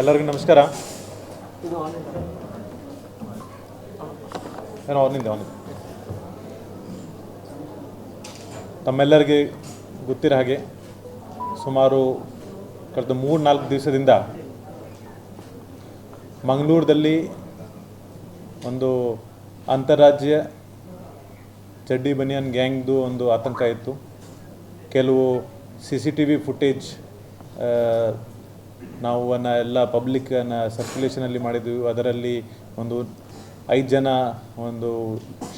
ಎಲ್ಲರಿಗೂ ನಮಸ್ಕಾರ. ಏನೋ ಅವನಿಂದ ಅವನಿಂದ ತಮ್ಮೆಲ್ಲರಿಗೆ ಗೊತ್ತಿರೋ ಹಾಗೆ ಸುಮಾರು ಕಳೆದ ಮೂರು ನಾಲ್ಕು ದಿವಸದಿಂದ ಮಂಗಳೂರದಲ್ಲಿ ಒಂದು ಅಂತಾರಾಜ್ಯ ಚಡ್ಡಿ ಬನಿಯನ್ ಗ್ಯಾಂಗ್ದು ಒಂದು ಆತಂಕ ಇತ್ತು. ಕೆಲವು C C T V footage ನಾವು ಅನ್ನ ಎಲ್ಲ ಪಬ್ಲಿಕ್ಕನ್ನು ಸರ್ಕ್ಯುಲೇಷನಲ್ಲಿ ಮಾಡಿದ್ವಿ. ಅದರಲ್ಲಿ ಒಂದು ಐದು ಜನ ಒಂದು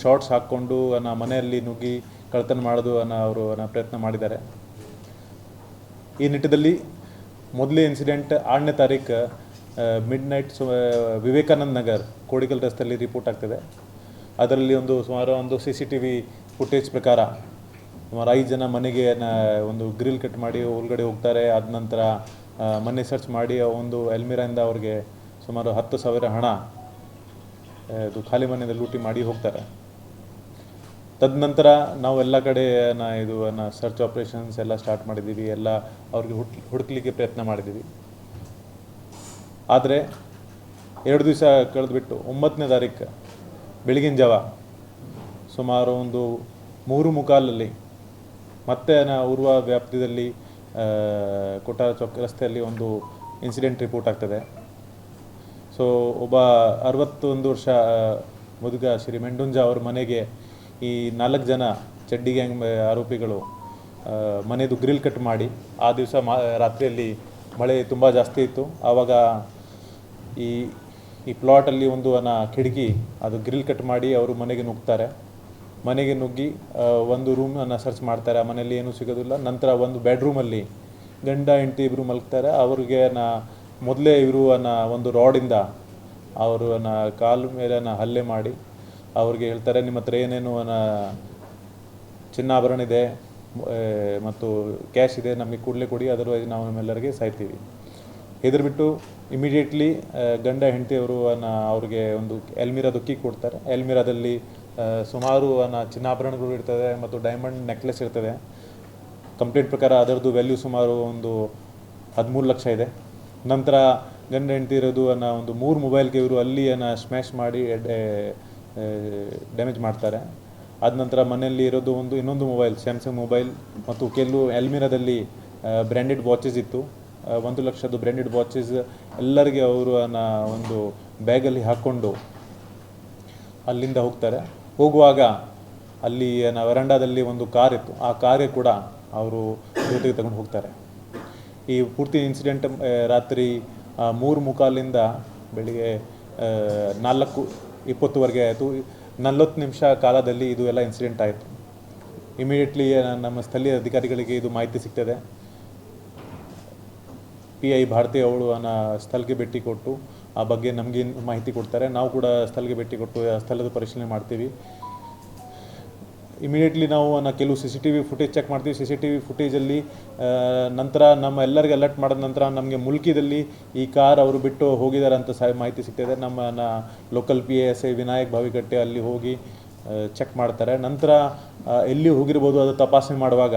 ಶಾರ್ಟ್ಸ್ ಹಾಕ್ಕೊಂಡು ಅನ್ನ ಮನೆಯಲ್ಲಿ ನುಗ್ಗಿ ಕಳ್ತನ ಮಾಡೋದು ಅನ್ನೋ ಅವರು ಅನ್ನ ಪ್ರಯತ್ನ ಮಾಡಿದ್ದಾರೆ. ಈ ನಿಟ್ಟಿನಲ್ಲಿ ಮೊದಲೇ ಇನ್ಸಿಡೆಂಟ್ ಆರನೇ ತಾರೀಕು ಮಿಡ್ ನೈಟ್ ಸು ವಿವೇಕಾನಂದ ನಗರ್ ಕೋಡಿಕಲ್ ರಸ್ತೆಯಲ್ಲಿ ರಿಪೋರ್ಟ್ ಆಗ್ತದೆ. ಅದರಲ್ಲಿ ಒಂದು ಸುಮಾರು ಒಂದು C C T V footage ಪ್ರಕಾರ ಸುಮಾರು ಐದು ಜನ ಮನೆಗೆ ಒಂದು ಗ್ರಿಲ್ ಕಟ್ ಮಾಡಿ ಒಳಗಡೆ ಹೋಗ್ತಾರೆ. ಆದ ನಂತರ ಆ, ಮನೆ ಸರ್ಚ್ ಮಾಡಿ ಒಂದು ಎಲ್ಮಿರಾಯಿಂದ ಅವ್ರಿಗೆ ಸುಮಾರು ಹತ್ತು ಸಾವಿರ ಹಣ ಇದು ಖಾಲಿ ಮನೆಯಿಂದ ಲೂಟಿ ಮಾಡಿ ಹೋಗ್ತಾರೆ. ತದನಂತರ ನಾವು ಎಲ್ಲ ಕಡೆ ನಾ ಇದು ನಾ ಸರ್ಚ್ ಆಪ್ರೇಷನ್ಸ್ ಎಲ್ಲ ಸ್ಟಾರ್ಟ್ ಮಾಡಿದ್ದೀವಿ. ಎಲ್ಲ ಅವ್ರಿಗೆ ಹುಟ್ ಹುಡುಕ್ಲಿಕ್ಕೆ ಪ್ರಯತ್ನ ಮಾಡಿದ್ದೀವಿ. ಆದರೆ ಎರಡು ದಿವಸ ಕಳೆದುಬಿಟ್ಟು ಒಂಬತ್ತನೇ ತಾರೀಕು ಬೆಳಗಿನ ಜಾವ ಸುಮಾರು ಒಂದು ಮೂರು ಮುಕಾಲಲ್ಲಿ ಮತ್ತೆ ನಾ ಉರ್ವ ವ್ಯಾಪ್ತಿಯಲ್ಲಿ ಕೊಟ್ಟಾರ ಚೌಕ್ ರಸ್ತೆಯಲ್ಲಿ ಒಂದು ಇನ್ಸಿಡೆಂಟ್ ರಿಪೋರ್ಟ್ ಆಗ್ತದೆ. ಸೊ ಒಬ್ಬ ಅರವತ್ತೊಂದು ವರ್ಷ ಮುದುಗ ಶ್ರೀ ಮೆಂಡುಂಜ ಅವ್ರ ಮನೆಗೆ ಈ ನಾಲ್ಕು ಜನ ಚಡ್ಡಿ ಗ್ಯಾಂಗ್ ಆರೋಪಿಗಳು ಮನೆದು ಗ್ರಿಲ್ ಕಟ್ ಮಾಡಿ, ಆ ದಿವಸ ಮಾ, ರಾತ್ರಿಯಲ್ಲಿ ಮಳೆ ತುಂಬ ಜಾಸ್ತಿ ಇತ್ತು. ಆವಾಗ ಈ ಈ ಪ್ಲಾಟಲ್ಲಿ ಒಂದು ಅನ್ನ ಕಿಟಕಿ, ಅದು ಗ್ರಿಲ್ ಕಟ್ ಮಾಡಿ ಅವರು ಮನೆಗೆ ನುಗ್ತಾರೆ. ಮನೆಗೆ ನುಗ್ಗಿ ಒಂದು ರೂಮನ್ನು ಸರ್ಚ್ ಮಾಡ್ತಾರೆ. ಆ ಮನೆಯಲ್ಲಿ ಏನೂ ಸಿಗೋದಿಲ್ಲ. ನಂತರ ಒಂದು ಬೆಡ್ರೂಮಲ್ಲಿ ಗಂಡ, ಹೆಂಡತಿ ಇಬ್ಬರು ಮಲಗ್ತಾರೆ. ಅವ್ರಿಗೆ ನಾ ಮೊದಲೇ ಇವರು ಅನ್ನ ಒಂದು ರಾಡಿಂದ ಅವರು ಕಾಲು ಮೇಲೆ ಹಲ್ಲೆ ಮಾಡಿ ಅವ್ರಿಗೆ ಹೇಳ್ತಾರೆ, ನಿಮ್ಮ ಹತ್ರ ಏನೇನು ಚಿನ್ನಾಭರಣ ಇದೆ ಮತ್ತು ಕ್ಯಾಶ್ ಇದೆ, ನಮಗೆ ಕೂಡಲೇ ಕೊಡಿ ಅದರ್ವೈಸ್ ನಾವು ನಿಮ್ಮೆಲ್ಲರಿಗೆ ಸಾಯ್ತೀವಿ. ಹೆದರ್ಬಿಟ್ಟು ಇಮಿಡಿಯೇಟ್ಲಿ ಗಂಡ, ಹೆಂಡತಿಯವರು ಅವ್ರಿಗೆ ಒಂದು ಎಲ್ಮಿರಾದು ಕೀ ಕೊಡ್ತಾರೆ. ಎಲ್ಮಿರಾದಲ್ಲಿ ಸುಮಾರು ಚಿನ್ನಾಭರಣಗಳು ಇರ್ತದೆ ಮತ್ತು ಡೈಮಂಡ್ ನೆಕ್ಲೆಸ್ ಇರ್ತದೆ. ಕಂಪ್ಲೀಟ್ ಪ್ರಕಾರ ಅದರದ್ದು ವ್ಯಾಲ್ಯೂ ಸುಮಾರು ಒಂದು ಹದಿಮೂರು ಲಕ್ಷ ಇದೆ. ನಂತರ ಗಂಡ ಹೆಂಡತಿ ಇರೋದು ಅನ್ನೋ ಒಂದು ಮೂರು ಮೊಬೈಲ್ಗೆ ಇವರು ಅಲ್ಲಿ ಅನ್ನ ಸ್ಮ್ಯಾಶ್ ಮಾಡಿ ಡ್ಯಾಮೇಜ್ ಮಾಡ್ತಾರೆ. ಆದ ನಂತರ ಮನೆಯಲ್ಲಿ ಇರೋದು ಒಂದು ಇನ್ನೊಂದು ಮೊಬೈಲ್ ಸ್ಯಾಮ್ಸಂಗ್ ಮೊಬೈಲ್ ಮತ್ತು ಕೆಲವು ಎಲ್ಮಿರಾದಲ್ಲಿ ಬ್ರ್ಯಾಂಡೆಡ್ ವಾಚಸ್ ಇತ್ತು. ಒಂದು ಲಕ್ಷದ್ದು ಬ್ರ್ಯಾಂಡೆಡ್ ವಾಚಸ್ ಎಲ್ಲರಿಗೆ ಅವರು ಅನ್ನ ಒಂದು ಬ್ಯಾಗಲ್ಲಿ ಹಾಕ್ಕೊಂಡು ಅಲ್ಲಿಂದ ಹೋಗ್ತಾರೆ. ಹೋಗುವಾಗ ಅಲ್ಲಿ ವರಂಡಾದಲ್ಲಿ ಒಂದು ಕಾರ್ ಇತ್ತು. ಆ ಕಾರೇ ಕೂಡ ಅವರು ಜೊತೆಗೆ ತಗೊಂಡು ಹೋಗ್ತಾರೆ. ಈ ಪೂರ್ತಿ ಇನ್ಸಿಡೆಂಟ್ ರಾತ್ರಿ ಮೂರು ಮುಕ್ಕಾಲಿಂದ ಬೆಳಿಗ್ಗೆ ನಾಲ್ಕು ಇಪ್ಪತ್ತುವರೆಗೆ ಆಯಿತು. ನಲವತ್ತು ನಿಮಿಷ ಕಾಲದಲ್ಲಿ ಇದು ಎಲ್ಲ ಇನ್ಸಿಡೆಂಟ್ ಆಯಿತು. ಇಮಿಡಿಯೇಟ್ಲಿ ನಮ್ಮ ಸ್ಥಳೀಯ ಅಧಿಕಾರಿಗಳಿಗೆ ಇದು ಮಾಹಿತಿ ಸಿಗ್ತದೆ. ಪಿ ಐ ಭಾರತಿ ಅವಳು ಅನ್ನ ಸ್ಥಳಕ್ಕೆ ಭೇಟಿ ಕೊಟ್ಟು ಆ ಬಗ್ಗೆ ನಮಗೆ ಮಾಹಿತಿ ಕೊಡ್ತಾರೆ. ನಾವು ಕೂಡ ಸ್ಥಳಕ್ಕೆ ಭೇಟಿ ಕೊಟ್ಟು, ಆ ಸ್ಥಳದ ಪರಿಶೀಲನೆ ಮಾಡ್ತೀವಿ. ಇಮಿಡಿಯೇಟ್ಲಿ ನಾವು ಕೆಲವು C C T V footage check ಮಾಡ್ತೀವಿ. ಸಿ ಸಿ ಟಿ ವಿ ಫುಟೇಜಲ್ಲಿ ನಂತರ ನಮ್ಮ ಎಲ್ಲರಿಗೆ ಅಲರ್ಟ್ ಮಾಡಿದ ನಂತರ ನಮಗೆ ಮುಲ್ಕಿದಲ್ಲಿ ಈ ಕಾರ್ ಅವರು ಬಿಟ್ಟು ಹೋಗಿದ್ದಾರೆ ಅಂತ ಮಾಹಿತಿ ಸಿಗ್ತದೆ. ನಮ್ಮ local P S I Vinayak Bhavikatte ಅಲ್ಲಿ ಹೋಗಿ ಚೆಕ್ ಮಾಡ್ತಾರೆ. ನಂತರ ಎಲ್ಲಿ ಹೋಗಿರ್ಬೋದು ಅದು ತಪಾಸಣೆ ಮಾಡುವಾಗ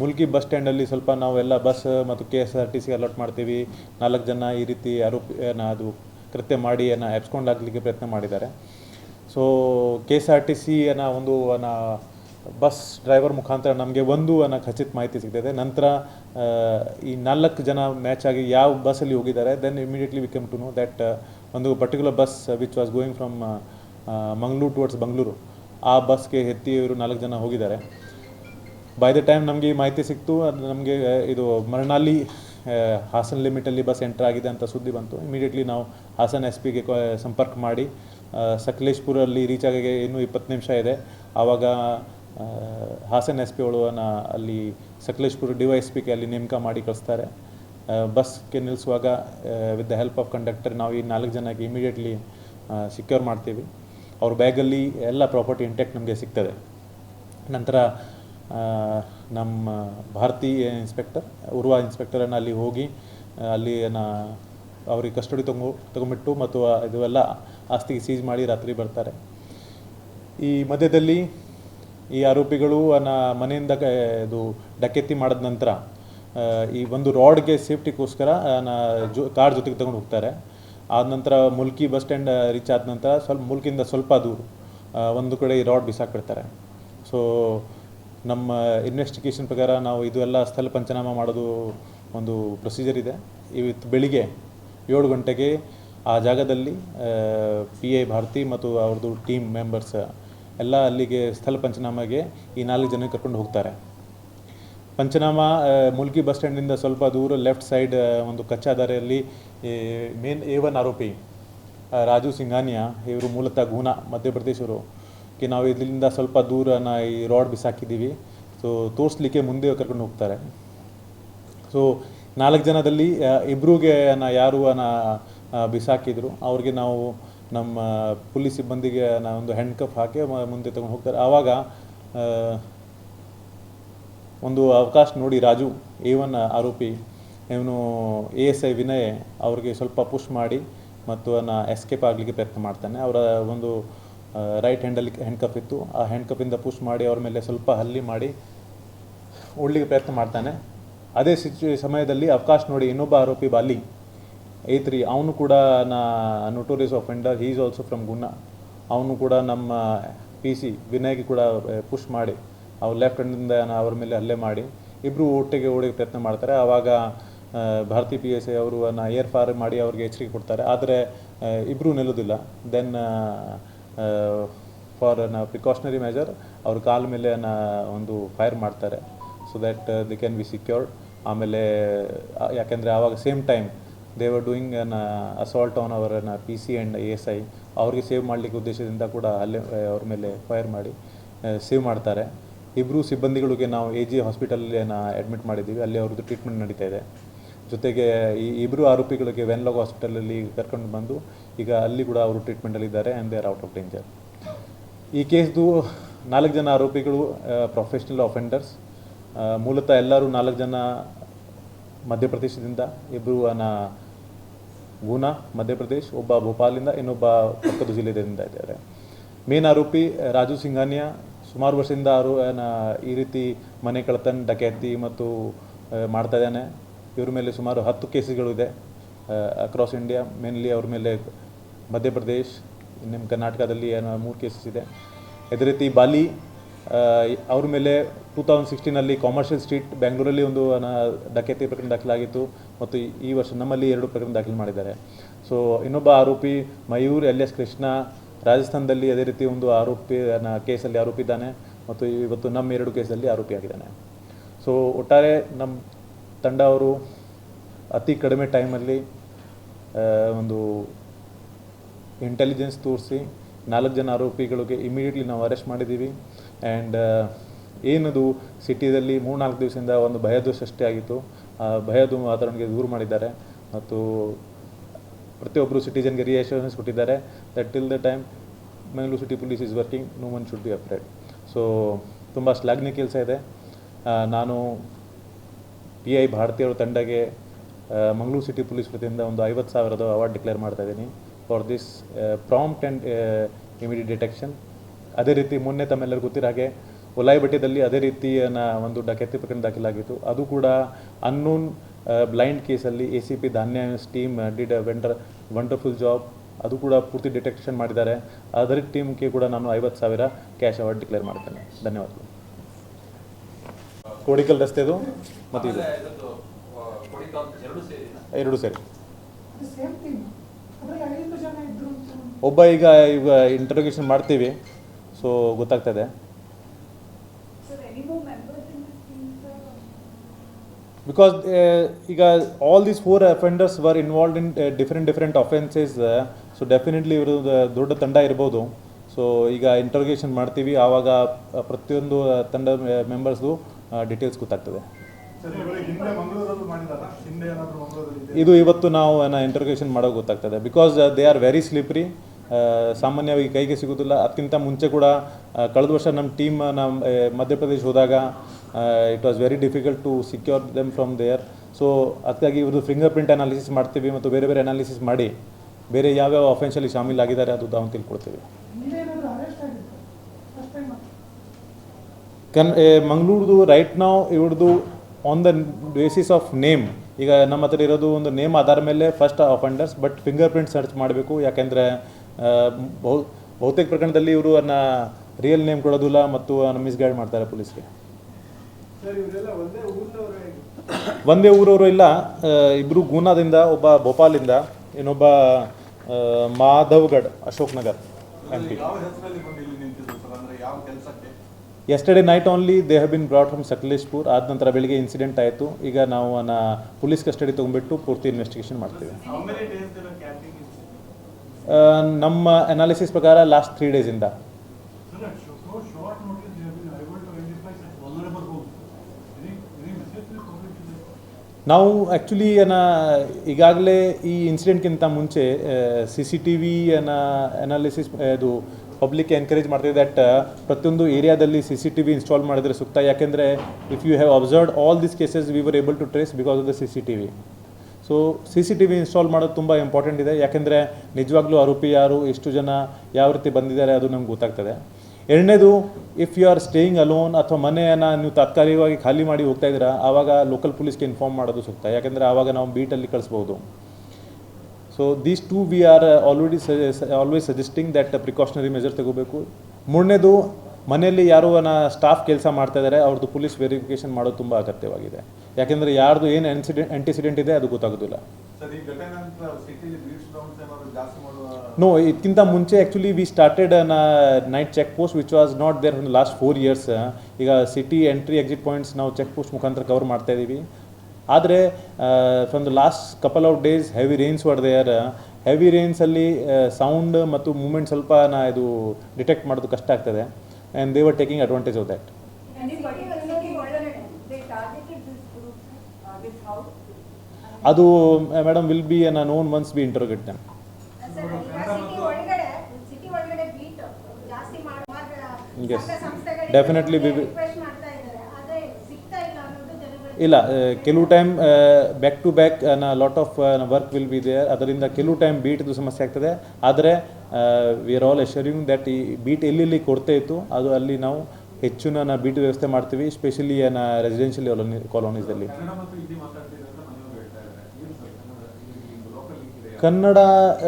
ಮುಲ್ಕಿ ಬಸ್ ಸ್ಟ್ಯಾಂಡಲ್ಲಿ ಸ್ವಲ್ಪ ನಾವು ಎಲ್ಲ ಬಸ್ ಮತ್ತು K S R T C alert ಮಾಡ್ತೀವಿ. ನಾಲ್ಕು ಜನ ಈ ರೀತಿ ಆರೋಪಿ ಅದು ಕೃತ್ಯ ಮಾಡಿ ಅನ್ನ ಎಬ್ಸ್ಕೊಂಡು ಆಗಲಿಕ್ಕೆ ಪ್ರಯತ್ನ ಮಾಡಿದ್ದಾರೆ. So K S R T C ಅನ್ನೋ ಒಂದು ಅನ್ನ ಬಸ್ ಡ್ರೈವರ್ ಮುಖಾಂತರ ನಮಗೆ ಒಂದು ಅನ್ನೋ ಖಚಿತ ಮಾಹಿತಿ ಸಿಗ್ತದೆ. ನಂತರ ಈ ನಾಲ್ಕು ಜನ ಮ್ಯಾಚ್ ಆಗಿ ಯಾವ ಬಸ್ಸಲ್ಲಿ ಹೋಗಿದ್ದಾರೆ then immediately we came to know that ಒಂದು particular bus which was going from Mangaluru towards Bengaluru ಆ ಬಸ್ಗೆ ಎತ್ತಿ ಇವರು ನಾಲ್ಕು ಜನ ಹೋಗಿದ್ದಾರೆ. ಬೈ ದ ಟೈಮ್ ನಮಗೆ ಈ ಮಾಹಿತಿ ಸಿಕ್ತು, ಅದು ನಮಗೆ ಇದು ಮರಣಾಲಿ ಹಾಸನ್ ಲಿಮಿಟಲ್ಲಿ ಬಸ್ ಎಂಟರ್ ಆಗಿದೆ ಅಂತ ಸುದ್ದಿ ಬಂತು. ಇಮಿಡಿಯೇಟ್ಲಿ ನಾವು ಹಾಸನ್ ಎಸ್ ಪಿಗೆ ಸಂಪರ್ಕ ಮಾಡಿ ಸಕಲೇಶ್ಪುರಲ್ಲಿ ರೀಚ್ ಆಗೋಕ್ಕೆ ಇನ್ನೂ ಇಪ್ಪತ್ತು ನಿಮಿಷ ಇದೆ. ಆವಾಗ ಹಾಸನ ಎಸ್ ಪಿ ಅವಳು ಅಲ್ಲಿ ಸಕಲೇಶ್ಪುರ ಡಿ ವೈ ಎಸ್ ಪಿಗೆ ಅಲ್ಲಿ ನೇಮಕ ಮಾಡಿ ಕಳಿಸ್ತಾರೆ. ಬಸ್ಗೆ ನಿಲ್ಲಿಸುವಾಗ with the help of conductor ನಾವು ಈ ನಾಲ್ಕು ಜನಕ್ಕೆ ಇಮಿಡಿಯೇಟ್ಲಿ ಸಿಕ್ಯೂರ್ ಮಾಡ್ತೀವಿ. ಅವ್ರ ಬ್ಯಾಗಲ್ಲಿ ಎಲ್ಲ ಪ್ರಾಪರ್ಟಿ ಇಂಟ್ಯಾಕ್ಟ್ ನಮಗೆ ಸಿಗ್ತದೆ. ನಂತರ ನಮ್ಮ ಭಾರತೀಯ ಇನ್ಸ್ಪೆಕ್ಟರ್ ಉರ್ವ ಇನ್ಸ್ಪೆಕ್ಟರನ್ನು ಅಲ್ಲಿ ಹೋಗಿ ಅಲ್ಲಿ ಅವ್ರಿಗೆ ಕಸ್ಟಡಿ ತಗೊ ತಗೊಂಬಿಟ್ಟು ಮತ್ತು ಇದೆಲ್ಲ ಆಸ್ತಿಗೆ ಸೀಜ್ ಮಾಡಿ ರಾತ್ರಿ ಬರ್ತಾರೆ. ಈ ಮಧ್ಯದಲ್ಲಿ ಈ ಆರೋಪಿಗಳು ಮನೆಯಿಂದ ಇದು ಡಕೆತಿ ಮಾಡಿದ ನಂತರ ಈ ಒಂದು ರಾಡ್ಗೆ ಸೇಫ್ಟಿಗೋಸ್ಕರ ಜೊ, ಕಾರ್ ಜೊತೆಗೆ ತಗೊಂಡು ಹೋಗ್ತಾರೆ. ಆದ ನಂತರ ಮುಲ್ಕಿ ಬಸ್ ಸ್ಟ್ಯಾಂಡ್ ರೀಚ್ ಆದ ನಂತರ ಸ್ವಲ್ಪ ಮುಲ್ಕಿಂದ ಸ್ವಲ್ಪ ದೂರ ಒಂದು ಕಡೆ ಈ ರಾಡ್ ಬಿಸಾಕ್ಬಿಡ್ತಾರೆ. ಸೊ ನಮ್ಮ ಇನ್ವೆಸ್ಟಿಗೇಷನ್ ಪ್ರಕಾರ ನಾವು ಇದು ಎಲ್ಲ ಸ್ಥಳ ಪಂಚನಾಮ ಮಾಡೋದು ಒಂದು ಪ್ರೊಸೀಜರ್ ಇದೆ. ಇವತ್ತು ಬೆಳಿಗ್ಗೆ ಏಳು ಗಂಟೆಗೆ ಆ ಜಾಗದಲ್ಲಿ ಪಿ ಐ ಭಾರತಿ ಮತ್ತು ಅವ್ರದ್ದು ಟೀಮ್ ಮೆಂಬರ್ಸ್ ಎಲ್ಲ ಅಲ್ಲಿಗೆ ಸ್ಥಳ ಪಂಚನಾಮಗೆ ಈ ನಾಲ್ಕು ಜನ ಕರ್ಕೊಂಡು ಹೋಗ್ತಾರೆ. ಪಂಚನಾಮ ಮುಲ್ಕಿ ಬಸ್ ಸ್ಟ್ಯಾಂಡಿಂದ ಸ್ವಲ್ಪ ದೂರ ಲೆಫ್ಟ್ ಸೈಡ್ ಒಂದು ಕಚ್ಚಾ ದಾರಿಯಲ್ಲಿ ಮೇನ್ ಏವನ್ ಆರೋಪಿ ರಾಜು ಸಿಂಘಾನಿಯಾ, ಇವರು ಮೂಲತಃ ಗೂನಾ ಮಧ್ಯಪ್ರದೇಶರು ಕಿ ನಾವು ಇದರಿಂದ ಸ್ವಲ್ಪ ದೂರ ನಾ ಈ ರಾಡ್ ಬಿಸಾಕಿದ್ದೀವಿ. ಸೊ ತೋರಿಸ್ಲಿಕ್ಕೆ ಮುಂದೆ ಕರ್ಕೊಂಡು ಹೋಗ್ತಾರೆ. ಸೊ ನಾಲ್ಕು ಜನದಲ್ಲಿ ಇಬ್ಬರಿಗೆ ನಾ ಯಾರು ನಾ ಆ, ಬಿಸಾಕಿದ್ರು. ಅವ್ರಿಗೆ ನಾವು ನಮ್ಮ ಪೊಲೀಸ್ ಸಿಬ್ಬಂದಿಗೆ ನಾ ಒಂದು ಹ್ಯಾಂಡ್ ಕಪ್ ಹಾಕಿ ಮುಂದೆ ತಗೊಂಡು ಹೋಗ್ತಾರೆ. ಆವಾಗ ಒಂದು ಅವಕಾಶ ನೋಡಿ ರಾಜು ಎ ಒನ್ ಆರೋಪಿ ಇವನು ಎ ಎಸ್ ಐ ವಿನಯ್ ಅವ್ರಿಗೆ ಸ್ವಲ್ಪ ಪುಷ್ ಮಾಡಿ ಮತ್ತು ನಾ ಎಸ್ಕೇಪ್ ಆಗಲಿಕ್ಕೆ ಪ್ರಯತ್ನ ಮಾಡ್ತಾನೆ. ಅವರ ಒಂದು ರೈಟ್ ಹ್ಯಾಂಡಲ್ಲಿ ಹ್ಯಾಂಡ್ ಕಪ್ ಇತ್ತು. ಆ ಹ್ಯಾಂಡ್ ಕಪ್ಪಿಂದ ಪುಷ್ ಮಾಡಿ ಅವ್ರ ಮೇಲೆ ಸ್ವಲ್ಪ ಹಲ್ಲಿ ಮಾಡಿ ಓಡ್ಲಿಕ್ಕೆ ಪ್ರಯತ್ನ ಮಾಡ್ತಾನೆ. ಅದೇ ಸಿಚು ಸಮಯದಲ್ಲಿ ಅವಕಾಶ ನೋಡಿ ಇನ್ನೊಬ್ಬ ಆರೋಪಿ ಬಾಲಿ. ಐತ್ರಿ ತ್ರೀ ಅವನು ಕೂಡ ನಾ notorious offender he is also from Guna ಅವನು ಕೂಡ ನಮ್ಮ ಪಿ ಸಿ ವಿನಯ್ಗೆ ಕೂಡ ಪುಷ್ ಮಾಡಿ. ಅವ್ರು ಲೆಫ್ಟ್ ಹ್ಯಾಂಡಿಂದ ಅವ್ರ ಮೇಲೆ ಹಲ್ಲೆ ಮಾಡಿ. ಇಬ್ಬರು ಒಟ್ಟಿಗೆ ಓಡಿಗೆ ಪ್ರಯತ್ನ ಮಾಡ್ತಾರೆ. ಆವಾಗ ಭಾರತಿ ಪಿ ಎಸ್ ಐ ಅವರು ಏರ್ ಫಾರ್ ಮಾಡಿ ಅವ್ರಿಗೆ ಎಚ್ಚರಿಕೆ ಕೊಡ್ತಾರೆ. ಆದರೆ ಇಬ್ಬರೂ ನಿಲ್ಲೋದಿಲ್ಲ. ದೆನ್ ಫಾರ್ನ ಪ್ರಿಕಾಷನರಿ ಮೆಜರ್ ಅವ್ರ ಕಾಲ ಮೇಲೆ ಒಂದು ಫೈರ್ ಮಾಡ್ತಾರೆ. So that they can be secured ಆಮೇಲೆ ಯಾಕೆಂದರೆ ಆವಾಗ same time they were doing an assault on our P C and A S I ಅವ್ರಿಗೆ ಸೇವ್ ಮಾಡಲಿಕ್ಕೆ ಉದ್ದೇಶದಿಂದ ಕೂಡ ಅಲ್ಲೇ ಅವ್ರ ಮೇಲೆ ಫೈರ್ ಮಾಡಿ ಸೇವ್ ಮಾಡ್ತಾರೆ. ಇಬ್ಬರು ಸಿಬ್ಬಂದಿಗಳಿಗೆ ನಾವು ಎ ಜಿ ಹಾಸ್ಪಿಟಲಲ್ಲಿ ಅಡ್ಮಿಟ್ ಮಾಡಿದ್ದೀವಿ. ಅಲ್ಲಿ ಅವ್ರದ್ದು ಟ್ರೀಟ್ಮೆಂಟ್ ನಡೀತಾ ಇದೆ. ಜೊತೆಗೆ ಈ ಇಬ್ಬರು ಆರೋಪಿಗಳಿಗೆ ವೆನ್ಲಾಗ್ ಹಾಸ್ಪಿಟಲಲ್ಲಿ ಕರ್ಕೊಂಡು ಬಂದು ಈಗ ಅಲ್ಲಿ ಕೂಡ ಅವರು ಟ್ರೀಟ್ಮೆಂಟಲ್ಲಿದ್ದಾರೆ and they are out of danger ಈ ಕೇಸ್ದು ನಾಲ್ಕು ಜನ ಆರೋಪಿಗಳು ಪ್ರೊಫೆಷ್ನಲ್ ಅಫೆಂಡರ್ಸ್ ಮೂಲತಃ ಎಲ್ಲರೂ ನಾಲ್ಕು ಜನ ಮಧ್ಯಪ್ರದೇಶದಿಂದ ಇಬ್ಬರು ಅನ ಗುನಾ ಮಧ್ಯಪ್ರದೇಶ್, ಒಬ್ಬ ಭೋಪಾಲಿಂದ, ಇನ್ನೊಬ್ಬ ಪಕ್ಕದ ಜಿಲ್ಲೆಯಿಂದ ಇದ್ದಾರೆ. ಮೇನ್ ಆರೋಪಿ ರಾಜು ಸಿಂಘಾನಿಯಾ, ಸುಮಾರು ವರ್ಷದಿಂದ ಅವರು ಈ ರೀತಿ ಮನೆ ಕಳತನ ಡಕೈತಿ ಮತ್ತು ಮಾಡ್ತಾ ಇದ್ದಾನೆ. ಇವ್ರ ಮೇಲೆ ಸುಮಾರು ಹತ್ತು ಕೇಸುಗಳಿದೆ ಅಕ್ರಾಸ್ ಇಂಡಿಯಾ ಮೇನ್ಲಿ ಅವ್ರ ಮೇಲೆ ಮಧ್ಯಪ್ರದೇಶ್ ನಿಮ್ಮ ಕರ್ನಾಟಕದಲ್ಲಿ ಏನೋ ಮೂರು ಕೇಸಸ್ ಇದೆ. ಅದೇ ರೀತಿ ಬಾಲಿ ಅವ್ರ ಮೇಲೆ ಟೂ ತೌಸಂಡ್ ಸಿಕ್ಸ್ಟೀನಲ್ಲಿ ಕಾಮರ್ಷಿಯಲ್ ಸ್ಟ್ರೀಟ್ ಬೆಂಗಳೂರಲ್ಲಿ ಒಂದು ಡಕೇತಿ ಪ್ರಕರಣ ದಾಖಲಾಗಿತ್ತು ಮತ್ತು ಈ- ವರ್ಷ ನಮ್ಮಲ್ಲಿ ಎರಡು ಪ್ರಕರಣ ದಾಖಲು ಮಾಡಿದ್ದಾರೆ. ಸೊ ಇನ್ನೊಬ್ಬ ಆರೋಪಿ ಮಯೂರ್ ಎಲ್ ಎಸ್ ಕೃಷ್ಣ, ರಾಜಸ್ಥಾನದಲ್ಲಿ ಅದೇ ರೀತಿ ಒಂದು ಆರೋಪಿ ಕೇಸಲ್ಲಿ ಆರೋಪಿ ಇದ್ದಾನೆ ಮತ್ತು ಇವತ್ತು ನಮ್ಮ ಎರಡು ಕೇಸಲ್ಲಿ ಆರೋಪಿಯಾಗಿದ್ದಾನೆ. ಸೊ ಒಟ್ಟಾರೆ ನಮ್ಮ ತಂಡ ಅವರು ಅತಿ ಕಡಿಮೆ ಟೈಮಲ್ಲಿ ಒಂದು ಇಂಟೆಲಿಜೆನ್ಸ್ ತೋರಿಸಿ, ನಾಲ್ಕು ಜನ ಆರೋಪಿಗಳಿಗೆ ಇಮಿಡಿಯೇಟ್ಲಿ ನಾವು ಅರೆಸ್ಟ್ ಮಾಡಿದ್ದೀವಿ. ಆ್ಯಂಡ್ ಏನದು ಸಿಟಿಯಲ್ಲಿ ಮೂರು ನಾಲ್ಕು ದಿವಸದಿಂದ ಒಂದು ಭಯದ ಸೃಷ್ಟಿ ಆಗಿತ್ತು. ಆ ಭಯದ ವಾತಾವರಣಕ್ಕೆ ದೂರು ಮಾಡಿದ್ದಾರೆ. ಮತ್ತು ಪ್ರತಿಯೊಬ್ಬರು ಸಿಟಿಜನ್ಗೆ ರಿಯಶೋರೆನ್ಸ್ ಕೊಟ್ಟಿದ್ದಾರೆ that till the time Mangaluru city police is working no man should be afraid so ತುಂಬ ಶ್ಲಾಘನೀಯ ಕೆಲಸ ಇದೆ. ನಾನು ಪಿ ಐ ಭಾರತೀಯರ ತಂಡಗೆ ಮಂಗಳೂರು ಸಿಟಿ ಪೊಲೀಸ್ ವತಿಯಿಂದ ಒಂದು ಐವತ್ತು ಸಾವಿರದ ಅವಾರ್ಡ್ ಡಿಕ್ಲೇರ್ ಮಾಡ್ತಾ ಇದ್ದೀನಿ for this prompt and immediate detection ಅದೇ ರೀತಿ ಮೊನ್ನೆ ತಮ್ಮೆಲ್ಲರಿಗೂ ಗೊತ್ತಿರೋ ಹಾಗೆ ಒಲಾಯಿಬಟ್ಟಿಯಲ್ಲಿ ಅದೇ ರೀತಿಯ ಒಂದು ಡಕೈತಿ ಪ್ರಕರಣ ದಾಖಲಾಗಿತ್ತು. ಅದು ಕೂಡ ಅನ್ನೋನ್ ಬ್ಲೈಂಡ್ ಕೇಸಲ್ಲಿ A C P Dhanya team did wonder wonderful job ಅದು ಕೂಡ ಪೂರ್ತಿ ಡಿಟೆಕ್ಷನ್ ಮಾಡಿದ್ದಾರೆ. ಅದರ ಟೀಮ್ಗೆ ಕೂಡ ನಾನು ಐವತ್ತು ಸಾವಿರ ಕ್ಯಾಶ್ ಅವಾರ್ಡ್ ಡಿಕ್ಲೇರ್ ಮಾಡ್ತೇನೆ. ಧನ್ಯವಾದಗಳು. ಕೋಡಿಕಲ್ ರಸ್ತೆದು ಮತ್ತೆ ಇದು. ಎರಡು ಸೇರಿ ಒಬ್ಬ ಈಗ ಈಗ ಇಂಟ್ರೋಗೇಷನ್ ಮಾಡ್ತೀವಿ. ಸೊ ಗೊತ್ತಾಗ್ತದೆ. ಬಿಕಾಸ್ ಈಗ all these four offenders were involve in different different offences so definitely ಇವರು ದೊಡ್ಡ ತಂಡ ಇರ್ಬೋದು. ಸೊ ಈಗ ಇಂಟರೋಗೇಷನ್ ಮಾಡ್ತೀವಿ. ಆವಾಗ ಪ್ರತಿಯೊಂದು ತಂಡ ಮೆಂಬರ್ಸ್ದು ಡೀಟೇಲ್ಸ್ ಗೊತ್ತಾಗ್ತದೆ. ಇದೆ ಇವತ್ತು ನಾವು ಇಂಟರ್ಗೇಷನ್ ಮಾಡೋಕೆ ಗೊತ್ತಾಗ್ತದೆ. Because they are very slippery ಸಾಮಾನ್ಯವಾಗಿ ಕೈಗೆ ಸಿಗೋದಿಲ್ಲ ಅದಕ್ಕಿಂತ ಮುಂಚೆ ಕೂಡ ಕಳೆದ ವರ್ಷ ನಮ್ಮ ಟೀಮ್ ನಮ್ಮ ಮಧ್ಯಪ್ರದೇಶ್ ಮಧ್ಯಪ್ರದೇಶ ಹೋದಾಗ it was very difficult to secure them from there so ಅದಕ್ಕಾಗಿ ಇವರು ಫಿಂಗರ್ ಪ್ರಿಂಟ್ ಅನಾಲಿಸಿಸ್ ಮಾಡ್ತೀವಿ ಮತ್ತು ಬೇರೆ ಬೇರೆ ಅನಾಲಿಸಿಸ್ ಮಾಡಿ ಬೇರೆ ಯಾವ್ಯಾವ ಅಫೆನ್ಸಲ್ಲಿ ಶಾಮೀಲಾಗಿದ್ದಾರೆ ಅದು ನಾವು ತಿಳ್ಕೊಡ್ತೀವಿ ಹಿಂದೆ ಏನಾದ್ರು ಅರೆಸ್ಟ್ ಆಗಿತ್ತು ಫಸ್ಟ್ ಟೈಮ್ ಕನ್ ಮಂಗಳೂರ್ದು ರೈಟ್ ನಾವು ಇವ್ರದ್ದು on the basis of name ಈಗ ನಮ್ಮ ಹತ್ರ ಇರೋದು ಒಂದು ನೇಮ್ ಆಧಾರ ಮೇಲೆ first offenders but finger print search ಮಾಡಬೇಕು. ಯಾಕೆಂದರೆ ಬಹು ಬಹುತೇಕ ಪ್ರಕರಣದಲ್ಲಿ ಇವರು ಅನ್ನ ರಿಯಲ್ ನೇಮ್ ಕೊಡೋದಿಲ್ಲ ಮತ್ತು ಮಿಸ್ಗೈಡ್ ಮಾಡ್ತಾರೆ ಪೊಲೀಸ್ಗೆ. ಸರ್ ಇವರೆಲ್ಲ ಒಂದೇ ಊರವರು ಇಲ್ಲ. ಇಬ್ಬರು ಇಬ್ರು ಗೂನಾದಿಂದ ಒಬ್ಬ ಭೋಪಾಲಿಂದ ಇನ್ನೊಬ್ಬ ಮಾಧವ್ಗಢ್ ಅಶೋಕ್ ನಗರ್ ಎಂ ಪಿ ಯಾವ ಹೆಸರಲ್ಲಿ ಬಂದು ಇಲ್ಲಿ ನಿಂತಿದ್ರು ಸರ್ ಅಂದ್ರೆ ಯಾವ ಕೆಲಸಕ್ಕೆ yesterday night only they have been brought from Sakleshpur ಆದ ನಂತರ ಬೆಳಿಗ್ಗೆ ಇನ್ಸಿಡೆಂಟ್ ಆಯಿತು. ಈಗ ನಾವು ಅನ್ನ ಪೊಲೀಸ್ ಕಸ್ಟಡಿ ತೊಗೊಂಡ್ಬಿಟ್ಟು ಪೂರ್ತಿ ಇನ್ವೆಸ್ಟಿಗೇಷನ್ ಮಾಡ್ತೀವಿ. ಆ, ನಮ್ಮ ಅನಾಲಿಸಿಸ್ ಪ್ರಕಾರ ಲಾಸ್ಟ್ ತ್ರೀ ಡೇಸಿಂದ? ನಾವು ಆ್ಯಕ್ಚುಲಿ ಏನ ಈಗಾಗಲೇ ಈ ಇನ್ಸಿಡೆಂಟ್ಗಿಂತ ಮುಂಚೆ C C T V analysis ಇದು ಪಬ್ಲಿಕ್ ಎನ್ಕರೇಜ್ ಮಾಡ್ತಿದೆ ದಟ್ ಪ್ರತಿಯೊಂದು ಏರಿಯಾದಲ್ಲಿ C C T V install ಮಾಡಿದ್ರೆ ಸೂಕ್ತ. ಯಾಕೆಂದರೆ if you have observed all this cases we were able to trace because of the C C T V so C C T V install ಮಾಡೋದು ತುಂಬ important ಇದೆ. ಯಾಕೆಂದರೆ, ನಿಜವಾಗ್ಲೂ ಆರೋಪಿ ಯಾರು, ಎಷ್ಟು ಜನ, ಯಾವ ರೀತಿ ಬಂದಿದ್ದಾರೆ ಅದು ನಮ್ಗೆ ಗೊತ್ತಾಗ್ತದೆ. ಎರಡನೇದು if you are staying alone ಅಥವಾ ಮನೆಯನ್ನು ನೀವು ತಾತ್ಕಾಲಿಕವಾಗಿ ಖಾಲಿ ಮಾಡಿ ಹೋಗ್ತಾ ಇದ್ದೀರಾ, ಆವಾಗ ಲೋಕಲ್ ಪೊಲೀಸ್ಗೆ ಇನ್ಫಾರ್ಮ್ ಮಾಡೋದು ಸೂಕ್ತ. ಯಾಕೆಂದರೆ, ಆವಾಗ ನಾವು ಬೀಟಲ್ಲಿ ಕಳಿಸ್ಬೋದು. So these two we are already always suggesting that precautionary measure ತಗೋಬೇಕು. ಮೂರನೇದು ಮನೆಯಲ್ಲಿ ಯಾರು ಸ್ಟಾಫ್ ಕೆಲಸ ಮಾಡ್ತಾ ಇದ್ದಾರೆ ಅವ್ರದ್ದು ಪೊಲೀಸ್ ವೆರಿಫಿಕೇಷನ್ ಮಾಡೋದು ತುಂಬ ಅಗತ್ಯವಾಗಿದೆ. ಯಾಕೆಂದರೆ ಯಾರ್ದು ಏನು ಆನ್ಸಿಡೆಂಟ್ ಆ್ಯಂಟಿಸಿಡೆಂಟ್ ಇದೆ ಅದು ಗೊತ್ತಾಗೋದಿಲ್ಲ. ನೋ ಇದಕ್ಕಿಂತ ಮುಂಚೆ actually we started night check post which was not there last four years ಈಗ ಸಿಟಿ ಎಂಟ್ರಿ ಎಕ್ಸಿಟ್ ಪಾಯಿಂಟ್ಸ್ ನಾವು ಚೆಕ್ ಪೋಸ್ಟ್ ಮುಖಾಂತರ ಕವರ್ ಮಾಡ್ತಾ ಇದ್ದೀವಿ ಆದರೆ from the last couple of days heavy rains were there heavy ರೇನ್ಸಲ್ಲಿ sound ಮತ್ತು movement ಸ್ವಲ್ಪ ನಾ ಇದು ಡಿಟೆಕ್ಟ್ ಮಾಡೋದು ಕಷ್ಟ ಆಗ್ತದೆ. And they were taking advantage of that? ಅದು madam will be known once be interrogate ನಾನು ಸರ್, ಬಿ ಸಿಟಿ ಒಳಗಡೆ ಸಿಟಿ ಒಳಗಡೆ ಬೀಟ್ ಜಾಸ್ತಿ ಮಾಡುವ Yes. ಸಂಘ ಸಂಸ್ಥೆಗಳಿಗೆ Definitely we will- ರಿಕ್ವೆಸ್ಟ್ ಮಾಡ್ತಾ ಇದ್ದಾರೆ ಆದ್ರೆ ಸಿಗ್ತಾ ಇಲ್ಲ ಅನ್ನೋದು ಜನಗಳಿಗೆ ಇಲ್ಲ ಕೆಲವು time back to back lot of work will be there ಅದರಿಂದ ಕೆಲವು ಟೈಮ್ ಬೀಟ್ದು ಸಮಸ್ಯೆ ಆಗ್ತದೆ. ಆದರೆ we are all assuring that ಈ ಬೀಟ್ ಎಲ್ಲೆಲ್ಲಿ ಕೊಡ್ತೇ ಇತ್ತು ಅದು ಅಲ್ಲಿ ನಾವು ಹೆಚ್ಚು ನಾನು ಬೀಟ್ ವ್ಯವಸ್ಥೆ ಮಾಡ್ತೀವಿ ಸ್ಪೆಷಲಿ ರೆಸಿಡೆನ್ಷಿಯಲ್ ಕಾಲೋನೀಸಲ್ಲಿ ಕನ್ನಡ.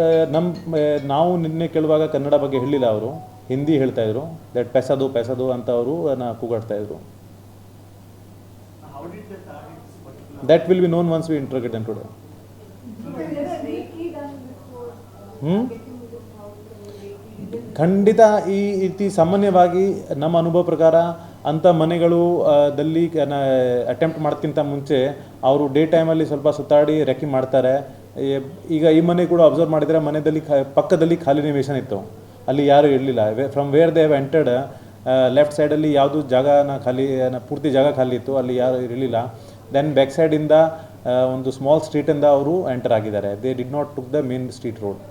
ಏನು ನಮ್ಮ ನಾವು ನಿನ್ನೆ ಕೇಳುವಾಗ ಕನ್ನಡ ಬಗ್ಗೆ ಹೇಳಿಲ್ಲ ಅವರು. ಹಿಂದಿ ಹೇಳ್ತಾ ಇದ್ರು. ದಟ್ ಪೆಸದು ಪೆಸದು ಅಂತ ಅವರು ಕೂಗಾಡ್ತಾ ಇದ್ರು will be known once we interrogate them done before? Hmm? ಖಂಡಿತ ಈ ರೀತಿ ಸಾಮಾನ್ಯವಾಗಿ ನಮ್ಮ ಅನುಭವ ಪ್ರಕಾರ ಅಂಥ ಮನೆಗಳು ದಲ್ಲಿ ಅಟೆಂಪ್ಟ್ ಮಾಡೋದಕ್ಕಿಂತ ಮುಂಚೆ ಅವರು ಡೇ ಟೈಮಲ್ಲಿ ಸ್ವಲ್ಪ ಸುತ್ತಾಡಿ ರೆಕ್ಕಿ ಮಾಡ್ತಾರೆ ಈಗ ಈ ಮನೆ ಕೂಡ ಅಬ್ಸರ್ವ್ ಮಾಡಿದರೆ ಮನೆಯಲ್ಲಿ ಪಕ್ಕದಲ್ಲಿ ಖಾಲಿ ನಿವೇಶನ ಇತ್ತು ಅಲ್ಲಿ ಯಾರೂ ಇರಲಿಲ್ಲ from where they have entered left ಸೈಡಲ್ಲಿ ಯಾವುದು ಜಾಗನ ಖಾಲಿ ಪೂರ್ತಿ ಜಾಗ ಖಾಲಿ ಇತ್ತು ಅಲ್ಲಿ ಯಾರು ಇರಲಿಲ್ಲ. ದೆನ್ ಬ್ಯಾಕ್ ಸೈಡಿಂದ ಒಂದು ಸ್ಮಾಲ್ ಸ್ಟ್ರೀಟಿಂದ ಅವರು ಎಂಟರ್ ಆಗಿದ್ದಾರೆ. They did not took the main street road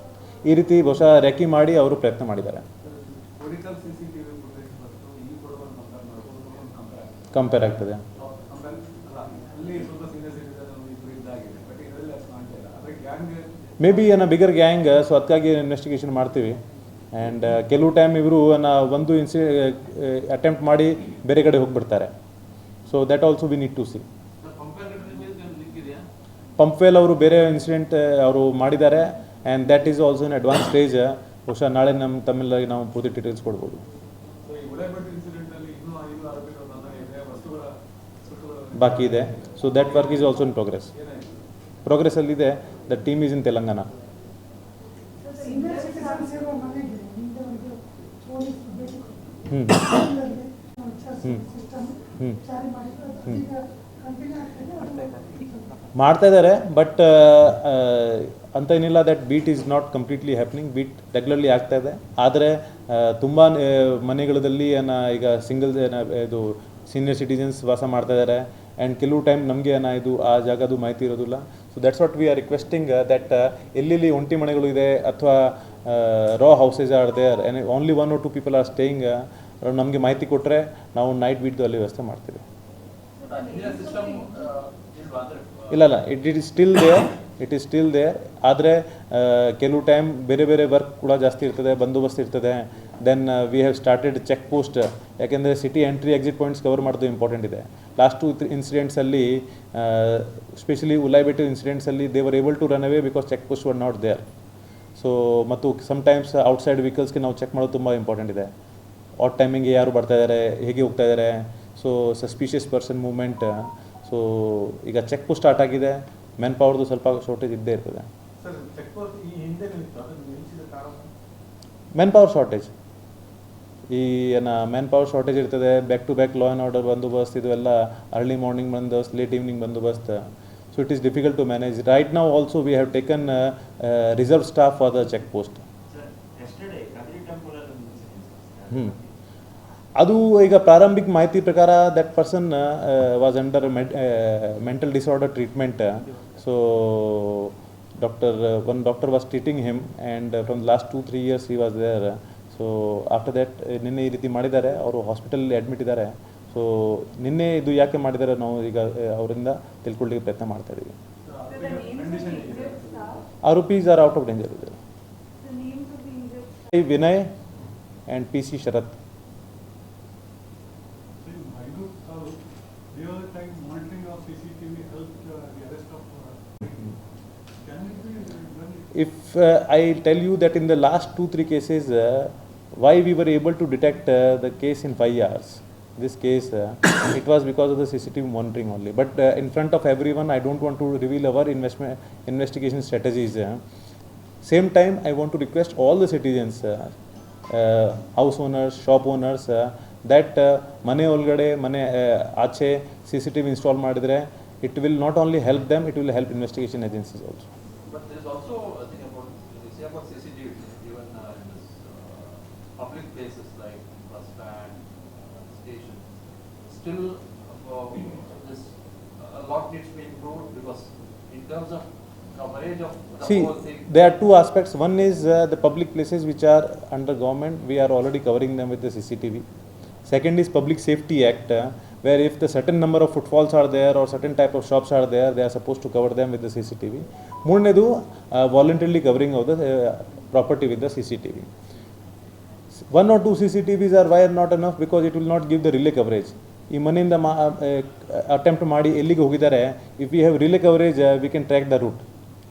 ಈ ರೀತಿ ಬಹುಶಃ ರೆಕ್ಕಿ ಮಾಡಿ ಅವರು ಪ್ರಯತ್ನ ಮಾಡಿದ್ದಾರೆ. ಕಂಪೇರ್ ಆಗ್ತದೆ. ಮೇ ಬಿ ಏನೋ ಬಿಗರ್ ಗ್ಯಾಂಗ್ ಸೊ ಅದಕ್ಕಾಗಿ ಇನ್ವೆಸ್ಟಿಗೇಷನ್ ಮಾಡ್ತೀವಿ. ಆ್ಯಂಡ್ ಕೆಲವು ಟೈಮ್ ಇವರು ಒಂದು ಇನ್ಸಿ ಅಟೆಂಪ್ಟ್ ಮಾಡಿ ಬೇರೆ ಕಡೆ ಹೋಗಿಬಿಡ್ತಾರೆ. So that also we need to see Pumpwell ಅವರು ಬೇರೆ ಇನ್ಸಿಡೆಂಟ್ ಅವರು ಮಾಡಿದ್ದಾರೆ. And that is also in advance stage ಬಹುಶಃ ನಾಳೆ ನಮ್ಮ ತಮ್ಮೆಲ್ಲರಿಗೆ ನಾವು ಪೂರ್ತಿ ಡೀಟೇಲ್ಸ್ ಕೊಡ್ಬೋದು. ಬಾಕಿ ಇದೆ. So that work is also in progress progress ಪ್ರೋಗ್ರೆಸ್ಸಲ್ಲಿದೆ the team is in Telangana senior citizens ಇರುವ ಮನೆಗೆ ಹಿಂದೆ ಒಂದು ಪೊಲೀಸ್ ಭೇಟಿ ಹ್ಞೂ ಹ್ಮ್. ಸಿಸ್ಟಮ್ ಹ್ಞೂ ಜಾರಿ ಮಾಡಿದ್ರು ಅದು ಹ್ಮ್. ಈಗ ಕಂಟಿನ್ಯೂ ಆಗ್ತದೆ ಮಾಡ್ತಾ ಇದ್ದಾರೆ ಬಟ್ ಅಂತ ಏನಿಲ್ಲ that beat is not completely happening beat regularly ಆಗ್ತಾ ಇದೆ. ಆದರೆ ತುಂಬ ಮನೆಗಳಲ್ಲಿ ಏನ, ಈಗ ಸಿಂಗಲ್ ಇದು ಸೀನಿಯರ್ ಸಿಟಿಜನ್ಸ್ ವಾಸ ಮಾಡ್ತಾ ಇದ್ದಾರೆ. ಆ್ಯಂಡ್ ಕೆಲವು ಟೈಮ್ ನಮಗೆ ಏನ, ಇದು ಆ ಜಾಗದು ಮಾಹಿತಿ ಇರೋದಿಲ್ಲ. So that's what we are requesting that ಎಲ್ಲೆಲ್ಲಿ ಒಂಟಿ ಮನೆಗಳು ಇದೆ, ಅಥವಾ row houses are there only one or two people are staying ನಮಗೆ ಮಾಹಿತಿ ಕೊಟ್ಟರೆ ನಾವು ನೈಟ್ ಬಿಟ್ಟು ಅಲ್ಲಿ ವ್ಯವಸ್ಥೆ ಮಾಡ್ತೀವಿ. ಇಲ್ಲ ಇಲ್ಲ it it is still there it is still there ಆದರೆ ಕೆಲವು ಟೈಮ್ ಬೇರೆ ಬೇರೆ ವರ್ಕ್ ಕೂಡ ಜಾಸ್ತಿ ಇರ್ತದೆ, ಬಂದೋಬಸ್ತ್ ಇರ್ತದೆ then we have started check post ಯಾಕೆಂದರೆ city entry exit points cover ಮಾಡೋದು ಇಂಪಾರ್ಟೆಂಟ್ ಇದೆ. ಲಾಸ್ಟ್ ಟು ಇನ್ಸಿಡೆಂಟ್ಸಲ್ಲಿ specially Ulaibettu ಇನ್ಸಿಡೆಂಟ್ಸಲ್ಲಿ they were able to run away because check post were not there so ಮತ್ತು ಸಮಟೈಮ್ಸ್ ಔಟ್ಸೈಡ್ ವೆಹಿಕಲ್ಸ್ಗೆ ನಾವು ಚೆಕ್ ಮಾಡೋದು ತುಂಬ important ಇದೆ. ಆಟ್ ಟೈಮಿಂಗ್ ಯಾರು ಬರ್ತಾ ಇದ್ದಾರೆ ಹೇಗೆ ಹೋಗ್ತಾ ಇದ್ದಾರೆ so suspicious person movement so ಈಗ ಚೆಕ್ ಪೋಸ್ಟ್ ಸ್ಟಾರ್ಟ್ ಆಗಿದೆ. ಮೆನ್ ಪವರ್ದು ಸ್ವಲ್ಪ ಶಾರ್ಟೇಜ್ ಇದ್ದೇ ಇರ್ತದೆ. ಮೆನ್ ಪವರ್ ಶಾರ್ಟೇಜ್ ಈ ಏನ ಮೆನ್ ಪವರ್ ಶಾರ್ಟೇಜ್ ಇರ್ತದೆ. Back to back law and order ಬಂದೋಬಸ್ತ್ ಇದು ಎಲ್ಲ ಅರ್ಲಿ ಮಾರ್ನಿಂಗ್ ಬಂದೋಬಸ್ತ್ ಲೇಟ್ ಈವ್ನಿಂಗ್ ಬಂದೋಬಸ್ತ್. So it is difficult to manage. Right ನಾವು also we have taken reserve staff reserve staff for post check post. Sir. ಅದು ಈಗ ಪ್ರಾರಂಭಿಕ ಮಾಹಿತಿ ಪ್ರಕಾರ that person was under mental disorder treatment so doctor one doctor was treating him and from last two three years he was there so after that ನಿನ್ನೆ ಈ ರೀತಿ ಮಾಡಿದ್ದಾರೆ ಅವರು ಹಾಸ್ಪಿಟಲಲ್ಲಿ ಅಡ್ಮಿಟ್ ಇದ್ದಾರೆ ಸೊ ನಿನ್ನೆ ಇದು ಯಾಕೆ ಮಾಡಿದ್ದಾರೆ ನಾವು ಈಗ ಅವರಿಂದ ತಿಳ್ಕೊಳ್ಳಿಕ್ಕೆ ಪ್ರಯತ್ನ ಮಾಡ್ತಾ ಇದ್ದೀವಿ injured staff, ಆರೋಪೀಸ್ ಆರ್ ಔಟ್ ಆಫ್ ಡೇಂಜರ್ ಇದೆ Vinay and P C Sharath So in Maidu Talu, they all the time monitoring of CCTV helped uh, the arrest of. uh, Can it be done? if uh, uh, uh, this case, uh, it was because of the CCTV monitoring only. But uh, in front of everyone, I don't want to reveal our investment, investigation strategies. uh. Same time, I want to request all the citizens, uh, uh, house owners, shop owners, uh, that money ಒಳಗಡೆ ಮನೆ uh, ಆಚೆ C C T ಮಾಡಿದರೆ it will not help them it will help investigation agencies also But there is also a thing about, say about CCTV, even uh, in this uh, public places Still, uh, this, a lot needs to be improved because in terms of coverage of the See, whole thing. there are two aspects. One is uh, the public places which are under government, we are already covering them with the CCTV. Second is Public Safety Act, uh, where if the certain number of footfalls are there or certain type of shops are there, they are supposed to cover them with the CCTV. ಮೂರನೇದು voluntarily covering of the property with the C C T V one or two C C T V's are why are not enough because it will not give the relay coverage ಈ ಮನೆಯಿಂದ ಮಾ attempt ಮಾಡಿ ಎಲ್ಲಿಗೆ ಹೋಗಿದ್ದಾರೆ if you have relay coverage we can track the route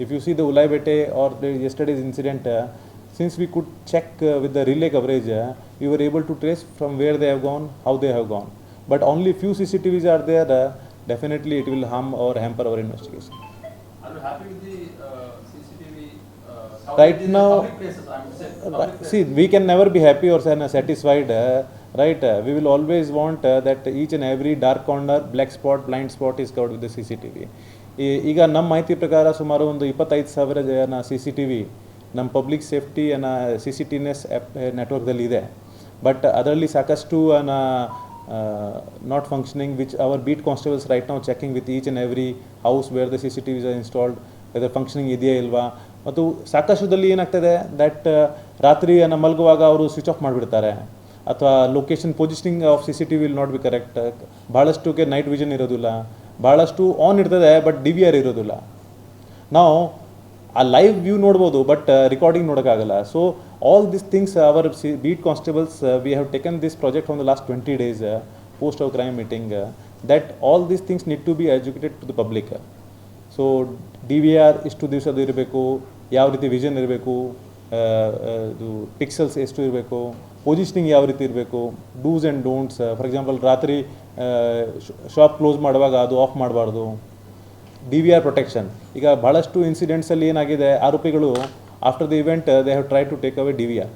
if you see the Ulaibettu or the yesterday's incident since we could check with the relay coverage you are able to trace from where they have gone how they have gone but only few C C T Vs are there definitely it will harm our hamper our investigation Are you happy with the uh, CCTV? uh, Right coverage Right. Uh? Uh, we will always want uh, that each and every dark corner, black spot, blind spot is covered with the CCTV. ಈ- ಈಗ ನಮ್ಮ ಮಾಹಿತಿ ಪ್ರಕಾರ ಸುಮಾರು ಒಂದು ಇಪ್ಪತ್ತೈದು ಸಾವಿರ ಜನ ಸಿ ಸಿ ಟಿ ವಿ ನಮ್ಮ ಪಬ್ಲಿಕ್ ಸೇಫ್ಟಿ ಅನ್ನ C C T NS app ನೆಟ್ವರ್ಕ್ದಲ್ಲಿ ಇದೆ ಬಟ್ ಅದರಲ್ಲಿ ಸಾಕಷ್ಟು not functioning which our beat constables right ನಾವು checking with each and every house where the C C T Vs installed whether functioning ಇದೆಯಾ ಇಲ್ವಾ ಮತ್ತು ಸಾಕಷ್ಟುದಲ್ಲಿ ಏನಾಗ್ತದೆ ದಟ್ ರಾತ್ರಿ ನಮ್ಮ ಮಲಗುವಾಗ ಅವರು ಸ್ವಿಚ್ ಆಫ್ ಮಾಡಿಬಿಡ್ತಾರೆ ಅಥವಾ location positioning of C C T will not be correct ಭಾಳಷ್ಟುಗೆ night vision ಇರೋದಿಲ್ಲ. ಭಾಳಷ್ಟು ಆನ್ ಇರ್ತದೆ ಬಟ್ ಡಿ ವಿ ಆರ್ ಇರೋದಿಲ್ಲ. ನಾವು ಆ ಲೈವ್ ವ್ಯೂ ನೋಡ್ಬೋದು but recording ನೋಡೋಕ್ಕಾಗಲ್ಲ. So all this things our C beat constables we have taken this project from the last twenty days post of crime meeting that all these things need to be educated to the public so D V R ಇಷ್ಟು ದಿವಸದ್ದು ಇರಬೇಕು. ಯಾವ ರೀತಿ vision ಇರಬೇಕು. ಇದು pixels ಎಷ್ಟು ಇರಬೇಕು. Positioning ಯಾವ ರೀತಿ ಇರಬೇಕು? Dos and don'ts for example ರಾತ್ರಿ ಶಾಪ್ ಕ್ಲೋಸ್ ಮಾಡುವಾಗ ಅದು ಆಫ್ ಮಾಡಬಾರ್ದು. ಡಿ ವಿ ಆರ್ ಪ್ರೊಟೆಕ್ಷನ್ ಈಗ ಭಾಳಷ್ಟು ಇನ್ಸಿಡೆಂಟ್ಸಲ್ಲಿ ಏನಾಗಿದೆ? ಆರೋಪಿಗಳು after the event they have try to take away D V R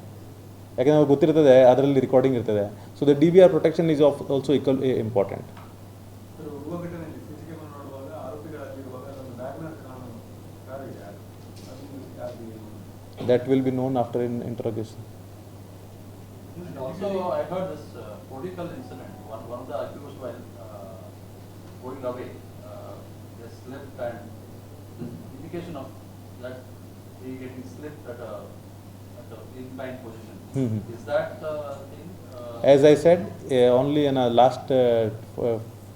ಯಾಕೆಂದ್ರೆ ಅವ್ರಿಗೆ ಗೊತ್ತಿರ್ತದೆ ಅದರಲ್ಲಿ ರೆಕಾರ್ಡಿಂಗ್ ಇರ್ತದೆ. So the D V R protection is of also equal important after in that will be known after in interrogation. And also, I heard this uh, political incident, one, one of the accused while uh, going away, uh, they slipped and the indication of that he getting slipped at a, at a inclined position. Mhm. Is that the thing? Uh, As I said, uh, only in a last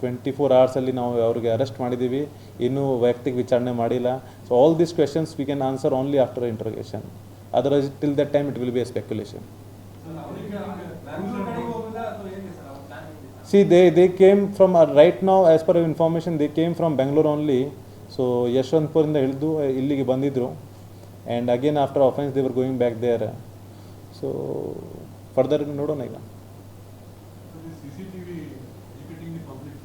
twenty four ಅವರ್ಸಲ್ಲಿ ನಾವು ಅವ್ರಿಗೆ arrest ಮಾಡಿದ್ದೀವಿ ಇನ್ನೂ ವೈಯಕ್ತಿಕ ವಿಚಾರಣೆ ಮಾಡಿಲ್ಲ so all these questions we can answer only after interrogation otherwise till that time it will be a speculation See, they, they came from, uh, right now, as per information, they came from Bangalore only. So ಯಶವಂತಪುರಿಂದ ಹಿಡಿದು ಇಲ್ಲಿಗೆ ಬಂದಿದ್ದರು and again after offence they were going back there so further ನೋಡೋಣ ಈಗ So the CCTV the public,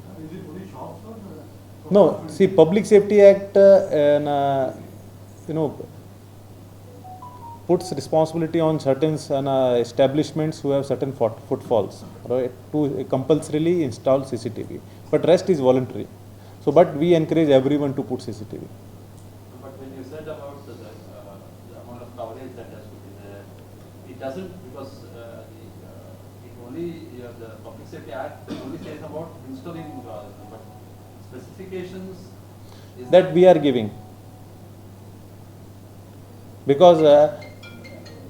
puts responsibility on certain uh, establishments who have certain foot- footfalls, right, to compulsorily install CCTV. But rest is voluntary. So, but we encourage everyone to put CCTV. But when you said about the, uh, the amount of coverage that has to be there, it doesn't because uh, the, uh, it only, uh, the Public Safety Act only says about installing, uh, but specifications is. That we are giving. Because uh,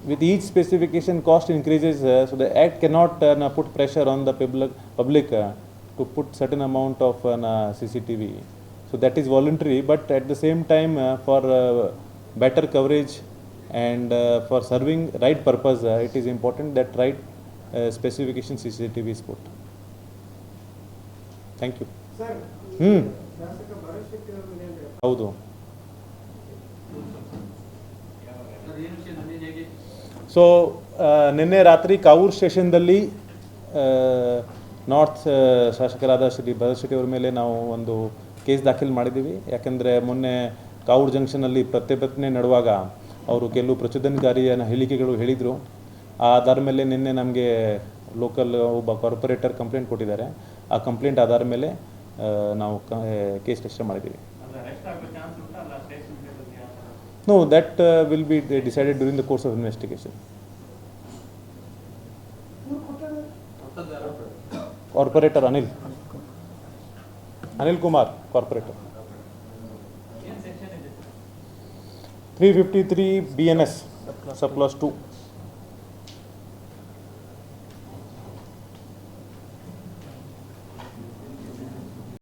with each specification, cost increases, uh, so the act cannot uh, na put pressure on the public, public uh, to put certain amount of uh, na CCTV. So that is voluntary, but at the same time, uh, for uh, better coverage and uh, for serving right purpose, uh, it is important that right uh, specification CCTV is put. Thank you. Sir hmm. ಶಾಸಕ ಭರತ್ ಶೆಟ್ಟಿ ಅವ್ರ ಮನೆಯಲ್ಲಿ ಹೌದು so ನಿನ್ನೆ ರಾತ್ರಿ Kavoor ಸ್ಟೇಷನ್ದಲ್ಲಿ north ಶಾಸಕರಾದ ಶ್ರೀ ಭರತ್ ಶೆಟ್ಟಿ ಅವರ ಮೇಲೆ ನಾವು ಒಂದು ಕೇಸ್ ದಾಖಲು ಮಾಡಿದ್ದೀವಿ. ಯಾಕೆಂದರೆ ಮೊನ್ನೆ ಕಾವೂರು ಜಂಕ್ಷನಲ್ಲಿ ಪ್ರತಿಭಟನೆ ನಡುವಾಗ ಅವರು ಕೆಲವು ಪ್ರಚೋದನಕಾರಿಯ ಹೇಳಿಕೆಗಳು ಹೇಳಿದರು. ಆಧಾರ ಮೇಲೆ ನಿನ್ನೆ ನಮಗೆ ಲೋಕಲ್ ಒಬ್ಬ ಕಾರ್ಪೊರೇಟರ್ ಕಂಪ್ಲೇಂಟ್ ಕೊಟ್ಟಿದ್ದಾರೆ. ಆ ಕಂಪ್ಲೇಂಟ್ ಆಧಾರ ಮೇಲೆ ನಾವು ಕೇಸ್ ರಿಜಿಸ್ಟರ್ ಮಾಡಿದ್ದೀವಿ. No, that uh, will be decided during the course of investigation. Corporator Anil. Anil Kumar, Corporator. 353 BNS, sub plus 2.